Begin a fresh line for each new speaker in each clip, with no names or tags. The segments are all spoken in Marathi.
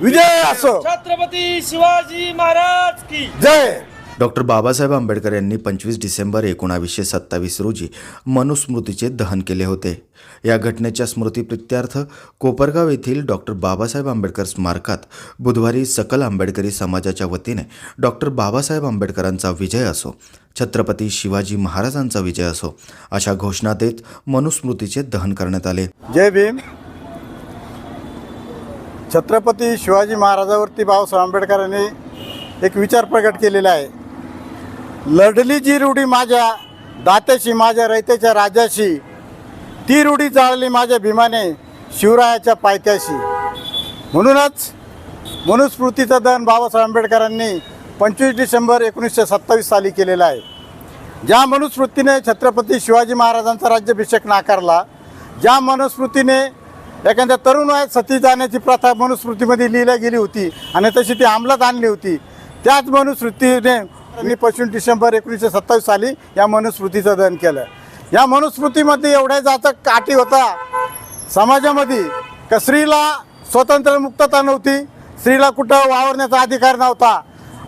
विजय असो.
छत्रपती शिवाजी महाराज की.
जय.
डॉक्टर बाबासाहेब आंबेडकर यांनी पंचवीस डिसेंबर एकोणावीसशे सत्तावीस रोजी मनुस्मृतीचे दहन केले होते. या घटनेच्या स्मृतीप्रित्यर्थ कोपरगाव येथील डॉक्टर बाबासाहेब आंबेडकर स्मारकात बुधवारी सकल आंबेडकरी समाजाच्या वतीने डॉक्टर बाबासाहेब आंबेडकरांचा विजय असो छत्रपती शिवाजी महाराजांचा विजय असो अशा घोषणा देत मनुस्मृतीचे दहन करण्यात आले.
जय भीम. छत्रपती शिवाजी महाराजावरती बाबासाहेब आंबेडकरांनी एक विचार प्रकट केलेला आहे. लढली जी रूढी माझ्या दात्याशी माझ्या रयतेच्या राजाशी ती रूढी जाळली माझ्या भीमाने शिवरायाच्या पायथ्याशी. म्हणूनच मनुस्मृतीचं दहन बाबासाहेब आंबेडकरांनी पंचवीस डिसेंबर एकोणीसशे सत्तावीस साली केलेला आहे. ज्या मनुस्मृतीने छत्रपती शिवाजी महाराजांचा राज्याभिषेक नाकारला ज्या मनुस्मृतीने एखाद्या तरुण वयात सती जाण्याची प्रथा मनुस्मृतीमध्ये लिहिल्या गेली होती आणि तशी ती अंमलात आणली होती. त्याच मनुस्मृतीने मी पश्चिम डिसेंबर एकोणीसशे सत्तावीस साली या मनुस्मृतीचं दहन केलं. या मनुस्मृतीमध्ये एवढ्या जाचा काठी होता. समाजामध्ये का स्त्रीला स्वतंत्र मुक्तता नव्हती स्त्रीला कुठं वावरण्याचा अधिकार नव्हता.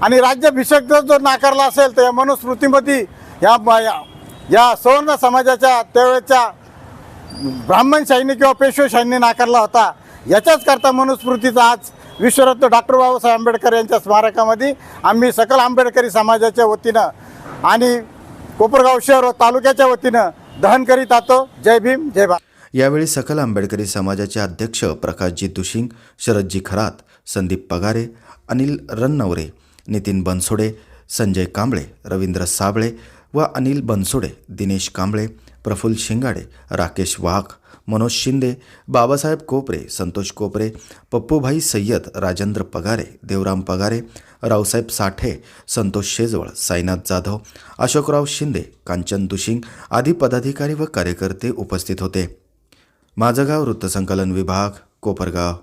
आणि राज्याभिषेक जर जो नाकारला असेल तर या मनुस्मृतीमध्ये या या- या सवर्ण समाजाच्या त्यावेळेच्या ब्राह्मण सैन्य किंवा पेशवेशाहीने नाकारला होता. याच्याच करता मनुस्मृतीचा आज विश्वरत्न डॉक्टर बाबासाहेब आंबेडकर यांच्या स्मारकामध्ये आम्ही सकल आंबेडकरी समाजाच्या वतीनं आणि कोपरगाव शहर व तालुक्याच्या वतीनं दहन करीत आहोत. जय भीम जय भा
यावेळी सकल आंबेडकरी समाजाचे अध्यक्ष प्रकाशजी दुशिंग शरदजी खरात संदीप पगारे अनिल रन्नवरे नितीन बनसोडे संजय कांबळे रवींद्र साबळे व अनिल बनसोडे दिनेश कांबळे प्रफुल्ल शिंगाडे राकेश वाघ मनोज शिंदे बाबासाहेब कोपरे संतोष कोपरे पप्पूभाई सय्यद राजेंद्र पगारे देवराम पगारे रावसाहेब साठे संतोष शेजवळ साईनाथ जाधव अशोकराव शिंदे कांचन दुशिंग आदी पदाधिकारी व कार्यकर्ते उपस्थित होते. माझं गाव वृत्तसंकलन विभाग कोपरगाव.